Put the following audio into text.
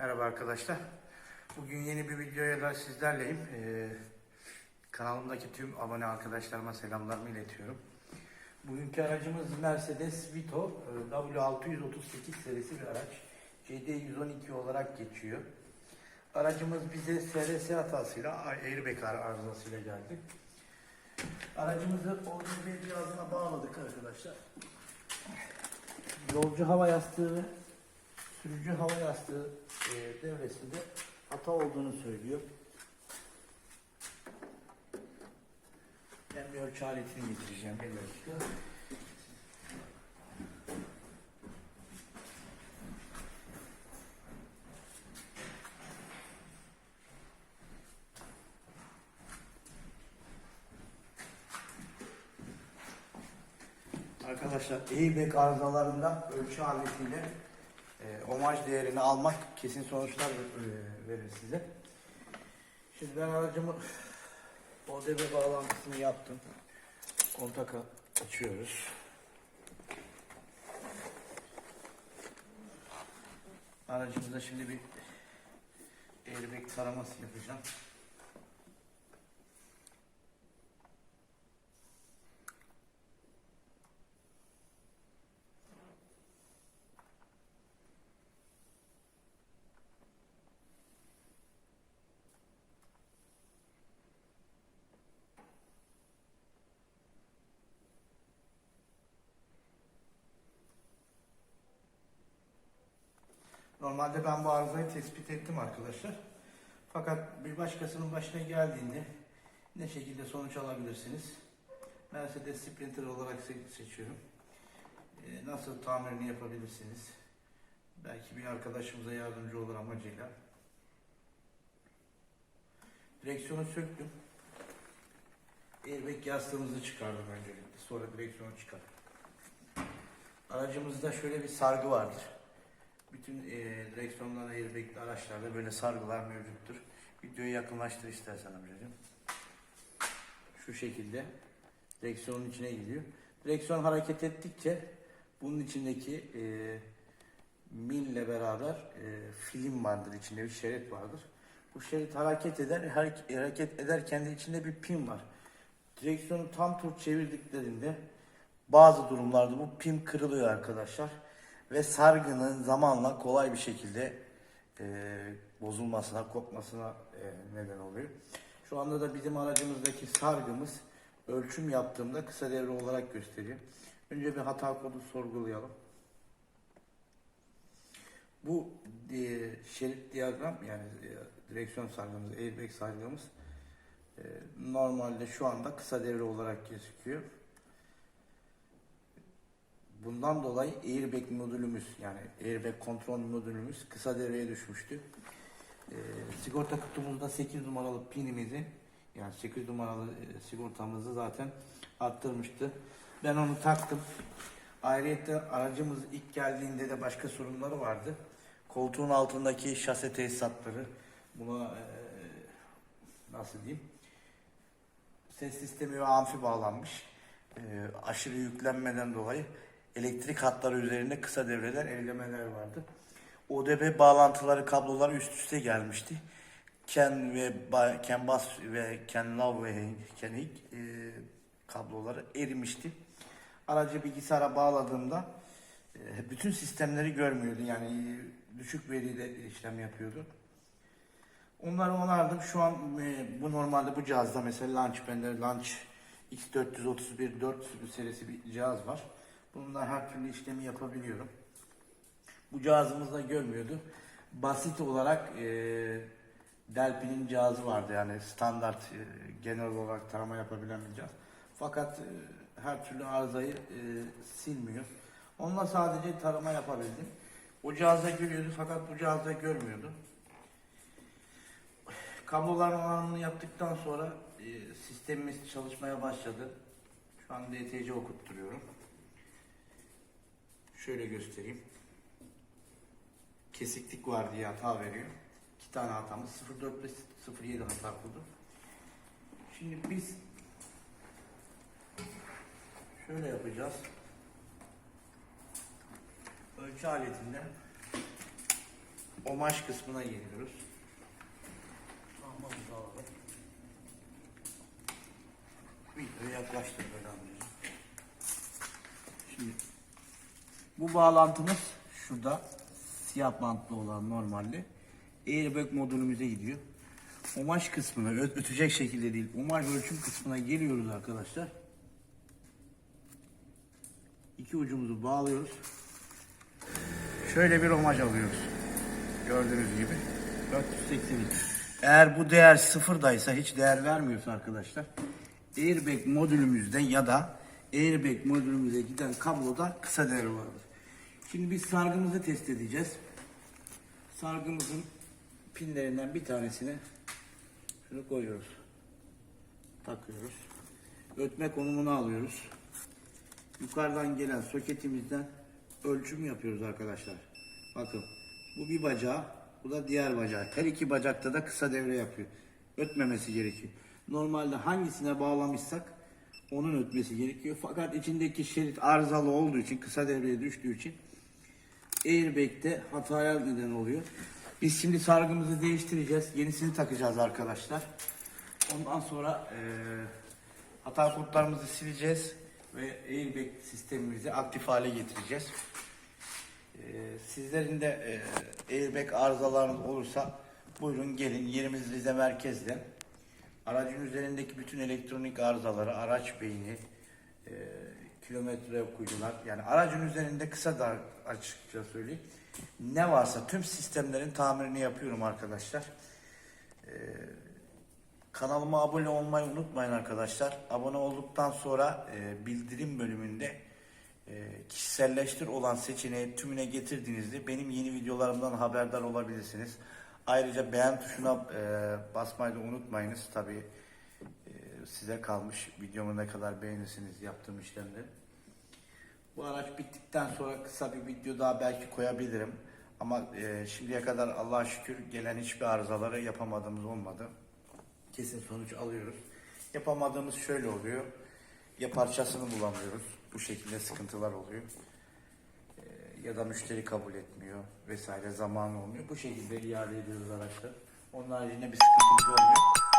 Merhaba arkadaşlar. Bugün yeni bir videoya da sizlerleyim. Ee, kanalımdaki tüm abone arkadaşlarıma selamlarımı iletiyorum. Bugünkü aracımız Mercedes Vito e, W638 serisi bir araç. CD112 olarak geçiyor. Aracımız bize SRS hatasıyla, airbag ar- arızasıyla geldi. Aracımızı ODB cihazına bağladık arkadaşlar. Yolcu hava yastığı sürücü hava yastığı e, devresinde hata olduğunu söylüyor. Ben bir ölçü aletini getireceğim bir dakika. Arkadaşlar airbag arızalarında ölçü aletiyle e, omaj değerini almak kesin sonuçlar e, verir size. Şimdi ben aracımı ODB bağlantısını yaptım. Kontak açıyoruz. Aracımıza şimdi bir airbag taraması yapacağım. Normalde ben bu arızayı tespit ettim arkadaşlar. Fakat bir başkasının başına geldiğinde ne şekilde sonuç alabilirsiniz? Mercedes Sprinter olarak se- seçiyorum. Ee, nasıl tamirini yapabilirsiniz? Belki bir arkadaşımıza yardımcı olur amacıyla. Direksiyonu söktüm. Airbag yastığımızı çıkardım öncelikle. Sonra direksiyonu çıkardım. Aracımızda şöyle bir sargı vardır. Bütün e, direksiyonlar airbag'li araçlarda böyle sargılar mevcuttur. Videoyu yakınlaştır istersen amcacığım. Şu şekilde direksiyonun içine gidiyor. Direksiyon hareket ettikçe bunun içindeki e, mille beraber e, film vardır içinde bir şerit vardır. Bu şerit hareket eder, har- hareket ederken de içinde bir pin var. Direksiyonu tam tur çevirdiklerinde bazı durumlarda bu pin kırılıyor arkadaşlar ve sargının zamanla kolay bir şekilde e, bozulmasına, kopmasına e, neden oluyor. Şu anda da bizim aracımızdaki sargımız ölçüm yaptığımda kısa devre olarak gösteriyor. Önce bir hata kodu sorgulayalım. Bu e, şerit diyagram yani e, direksiyon sargımız, airbag sargımız e, normalde şu anda kısa devre olarak gözüküyor. Bundan dolayı airbag modülümüz yani airbag kontrol modülümüz kısa devreye düşmüştü. Ee, sigorta kutumuzda 8 numaralı pinimizi yani 8 numaralı e, sigortamızı zaten arttırmıştı. Ben onu taktım. Ayrıca aracımız ilk geldiğinde de başka sorunları vardı. Koltuğun altındaki şase tesisatları buna e, nasıl diyeyim ses sistemi ve amfi bağlanmış. Ee, aşırı yüklenmeden dolayı elektrik hatları üzerinde kısa devreler, ellemeler vardı. ODB bağlantıları, kablolar üst üste gelmişti. Ken ve Ken Bass ve Ken Love ve Ken Hick e, kabloları erimişti. Aracı bilgisayara bağladığımda e, bütün sistemleri görmüyordu. Yani e, düşük veriyle işlem yapıyordu. Onları onardım. Şu an e, bu normalde bu cihazda mesela Launch Launch X431 4 serisi bir cihaz var. Bununla her türlü işlemi yapabiliyorum. Bu cihazımızda görmüyordu. Basit olarak e, Delphi'nin cihazı vardı yani standart e, genel olarak tarama yapabilen bir cihaz. Fakat e, her türlü arızayı e, silmiyor. Onunla sadece tarama yapabildim. O cihazda görüyordu fakat bu cihazda görmüyordu. Kabloların onarımını yaptıktan sonra e, sistemimiz çalışmaya başladı. Şu an DTC okutturuyorum. Şöyle göstereyim. Kesiklik var diye hata veriyor. İki tane hatamız 04 ve 07 hata kodu. Şimdi biz şöyle yapacağız. Ölçü aletinden omaj kısmına geliyoruz. Lambamızı alalım. Videoyu yaklaştır böyle amcacığım. Şimdi bu bağlantımız şurada siyah bantlı olan normalde airbag modülümüze gidiyor. Omaj kısmına ötecek şekilde değil, omaj ölçüm kısmına geliyoruz arkadaşlar. İki ucumuzu bağlıyoruz. Şöyle bir omaj alıyoruz. Gördüğünüz gibi 482. Eğer bu değer sıfırdaysa hiç değer vermiyorsa arkadaşlar airbag modülümüzde ya da airbag modülümüze giden kabloda kısa devre vardır. Şimdi biz sargımızı test edeceğiz. Sargımızın pinlerinden bir tanesini şunu koyuyoruz. Takıyoruz. Ötme konumunu alıyoruz. Yukarıdan gelen soketimizden ölçüm yapıyoruz arkadaşlar. Bakın bu bir bacağı, bu da diğer bacağı. Her iki bacakta da kısa devre yapıyor. Ötmemesi gerekiyor. Normalde hangisine bağlamışsak onun ötmesi gerekiyor. Fakat içindeki şerit arızalı olduğu için, kısa devreye düştüğü için airbag'de hataya neden oluyor. Biz şimdi sargımızı değiştireceğiz. Yenisini takacağız arkadaşlar. Ondan sonra eee hata kodlarımızı sileceğiz ve airbag sistemimizi aktif hale getireceğiz. Eee, sizlerin de eee, airbag arızalarınız olursa buyurun gelin yerimiz Rize merkezde. Aracın üzerindeki bütün elektronik arızaları, araç beyni, eee, kilometre kuyular yani aracın üzerinde kısa da açıkça söyleyeyim. Ne varsa tüm sistemlerin tamirini yapıyorum arkadaşlar. Kanalıma abone olmayı unutmayın arkadaşlar. Abone olduktan sonra e, bildirim bölümünde e, kişiselleştir olan seçeneği tümüne getirdiğinizde benim yeni videolarımdan haberdar olabilirsiniz. Ayrıca beğen tuşuna e, basmayı da unutmayınız. Tabi size kalmış videomu ne kadar beğenirsiniz yaptığım işlemleri. Bu araç bittikten sonra kısa bir video daha belki koyabilirim. Ama e, şimdiye kadar Allah'a şükür gelen hiçbir arızaları yapamadığımız olmadı. Kesin sonuç alıyoruz. Yapamadığımız şöyle oluyor. Ya parçasını bulamıyoruz. Bu şekilde sıkıntılar oluyor. E, ya da müşteri kabul etmiyor vesaire zaman olmuyor. Bu şekilde iade ediyoruz araçları. Onun haricinde bir sıkıntımız olmuyor.